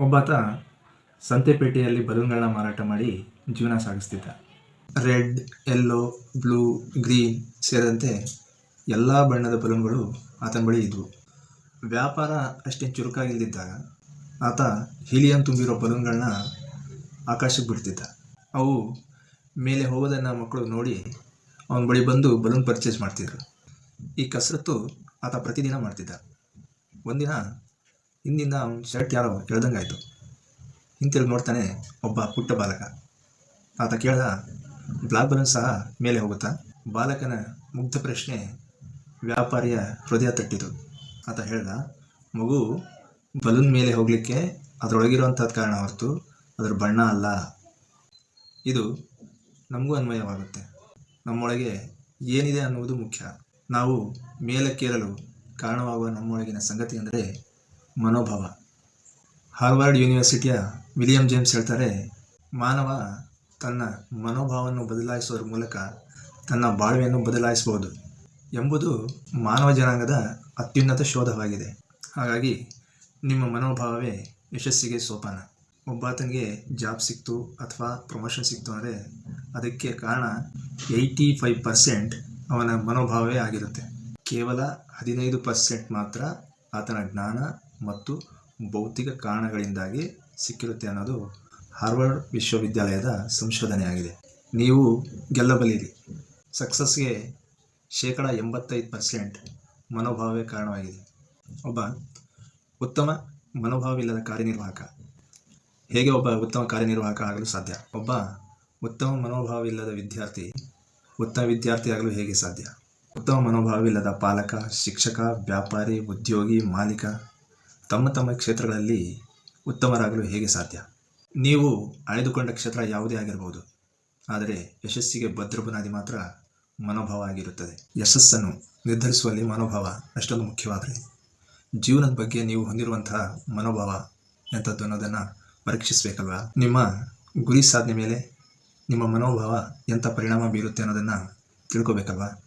ಒಬ್ಬಾತ ಸಂತೆಪೇಟೆಯಲ್ಲಿ ಬಲೂನ್ಗಳನ್ನ ಮಾರಾಟ ಮಾಡಿ ಜೀವನ ಸಾಗಿಸ್ತಿದ್ದ. ರೆಡ್, ಎಲ್ಲೋ, ಬ್ಲೂ, ಗ್ರೀನ್ ಸೇರಿದಂತೆ ಎಲ್ಲ ಬಣ್ಣದ ಬಲೂನ್ಗಳು ಆತನ ಬಳಿ ಇದ್ವು. ವ್ಯಾಪಾರ ಅಷ್ಟೇ ಚುರುಕಾಗಿಲ್ದಿದ್ದಾಗ ಆತ ಹೀಲಿಯಂ ತುಂಬಿರೋ ಬಲೂನ್ಗಳನ್ನ ಆಕಾಶಕ್ಕೆ ಬಿಡ್ತಿದ್ದ. ಅವು ಮೇಲೆ ಹೋಗೋದನ್ನು ಮಕ್ಕಳು ನೋಡಿ ಅವನ ಬಳಿ ಬಂದು ಬಲೂನ್ ಪರ್ಚೇಸ್ ಮಾಡ್ತಿದ್ರು. ಈ ಕಸರತ್ತು ಆತ ಪ್ರತಿದಿನ ಮಾಡ್ತಿದ್ದ. ಒಂದಿನ ಹಿಂದಿಂದ ಅವನ ಶರ್ಟ್ ಯಾರೋ ಎಳ್ದಂಗಾಯ್ತು ಹಿಂತಿರುಗಿ ನೋಡ್ತಾನೆ ಒಬ್ಬ ಪುಟ್ಟ ಬಾಲಕ. ಆತ ಕೇಳ್ದ, ಬ್ಲಾಕ್ ಬಲೂನ್ ಸಹ ಮೇಲೆ ಹೋಗುತ್ತಾ? ಬಾಲಕನ ಮುಗ್ಧ ಪ್ರಶ್ನೆ ವ್ಯಾಪಾರಿಯ ಹೃದಯ ತಟ್ಟಿತು. ಆತ ಹೇಳ್ದ, ಮಗು ಬಲೂನ್ ಮೇಲೆ ಹೋಗಲಿಕ್ಕೆ ಅದರೊಳಗಿರುವಂಥದ್ದು ಕಾರಣ ಹೊರತು ಅದರ ಬಣ್ಣ ಅಲ್ಲ. ಇದು ನಮಗೂ ಅನ್ವಯವಾಗುತ್ತೆ. ನಮ್ಮೊಳಗೆ ಏನಿದೆ ಅನ್ನುವುದು ಮುಖ್ಯ. ನಾವು ಮೇಲಕ್ಕೇರಲು ಕಾರಣವಾಗುವ ನಮ್ಮೊಳಗಿನ ಸಂಗತಿ ಅಂದರೆ ಮನೋಭಾವ. ಹಾರ್ವರ್ಡ್ ಯೂನಿವರ್ಸಿಟಿಯ ವಿಲಿಯಂ ಜೇಮ್ಸ್ ಹೇಳ್ತಾರೆ, ಮಾನವ ತನ್ನ ಮನೋಭಾವವನ್ನು ಬದಲಾಯಿಸುವ ಮೂಲಕ ತನ್ನ ಬಾಳ್ವೆಯನ್ನು ಬದಲಾಯಿಸಬಹುದು ಎಂಬುದು ಮಾನವ ಜನಾಂಗದ ಅತ್ಯುನ್ನತ ಶೋಧವಾಗಿದೆ. ಹಾಗಾಗಿ ನಿಮ್ಮ ಮನೋಭಾವವೇ ಯಶಸ್ಸಿಗೆ ಸೋಪಾನ. ಒಬ್ಬಾತನಿಗೆ ಜಾಬ್ ಸಿಕ್ತು ಅಥವಾ ಪ್ರಮೋಷನ್ ಸಿಕ್ತು ಅಂದರೆ ಅದಕ್ಕೆ ಕಾರಣ ಏಯ್ಟಿ ಫೈವ್ ಪರ್ಸೆಂಟ್ ಅವನ ಮನೋಭಾವವೇ ಆಗಿರುತ್ತೆ. ಕೇವಲ ಹದಿನೈದು ಪರ್ಸೆಂಟ್ ಮಾತ್ರ ಆತನ ಜ್ಞಾನ ಮತ್ತು ಭೌತಿಕ ಕಾರಣಗಳಿಂದಾಗಿ ಸಿಕ್ಕಿರುತ್ತೆ ಅನ್ನೋದು ಹಾರ್ವರ್ಡ್ ವಿಶ್ವವಿದ್ಯಾಲಯದ ಸಂಶೋಧನೆಯಾಗಿದೆ. ನೀವು ಗೆಲ್ಲಬಲ್ಲಿರಿ. ಸಕ್ಸಸ್ಗೆ ಶೇಕಡ ಎಂಬತ್ತೈದು ಪರ್ಸೆಂಟ್ ಮನೋಭಾವವೇ ಕಾರಣವಾಗಿದೆ. ಒಬ್ಬ ಉತ್ತಮ ಮನೋಭಾವವಿಲ್ಲದ ಕಾರ್ಯನಿರ್ವಾಹಕ. ಹೇಗೆ ಒಬ್ಬ ಉತ್ತಮ ಕಾರ್ಯನಿರ್ವಾಹಕ ಆಗಲು ಸಾಧ್ಯ? ಒಬ್ಬ ಉತ್ತಮ ಮನೋಭಾವವಿಲ್ಲದ ವಿದ್ಯಾರ್ಥಿ ಉತ್ತಮ ವಿದ್ಯಾರ್ಥಿಯಾಗಲು ಹೇಗೆ ಸಾಧ್ಯ? ಉತ್ತಮ ಮನೋಭಾವವಿಲ್ಲದ ಪಾಲಕ, ಶಿಕ್ಷಕ, ವ್ಯಾಪಾರಿ, ಉದ್ಯೋಗಿ, ಮಾಲೀಕ ತಮ್ಮ ತಮ್ಮ ಕ್ಷೇತ್ರಗಳಲ್ಲಿ ಉತ್ತಮರಾಗಲು ಹೇಗೆ ಸಾಧ್ಯ? ನೀವು ಅಳೆದುಕೊಂಡ ಕ್ಷೇತ್ರ ಯಾವುದೇ ಆಗಿರಬಹುದು ಆದರೆ ಯಶಸ್ಸಿಗೆ ಭದ್ರ ಬುನಾದಿ ಮಾತ್ರ ಮನೋಭಾವ ಆಗಿರುತ್ತದೆ. ಯಶಸ್ಸನ್ನು ನಿರ್ಧರಿಸುವಲ್ಲಿ ಮನೋಭಾವ ಅಷ್ಟೊಂದು ಮುಖ್ಯವಾದರೆ, ಜೀವನದ ಬಗ್ಗೆ ನೀವು ಹೊಂದಿರುವಂತಹ ಮನೋಭಾವ ಎಂಥದ್ದು ಅನ್ನೋದನ್ನು ಪರೀಕ್ಷಿಸಬೇಕಲ್ವಾ? ನಿಮ್ಮ ಗುರಿ ಸಾಧನೆ ಮೇಲೆ ನಿಮ್ಮ ಮನೋಭಾವ ಎಂಥ ಪರಿಣಾಮ ಬೀರುತ್ತೆ ಅನ್ನೋದನ್ನು ತಿಳ್ಕೊಬೇಕಲ್ವಾ?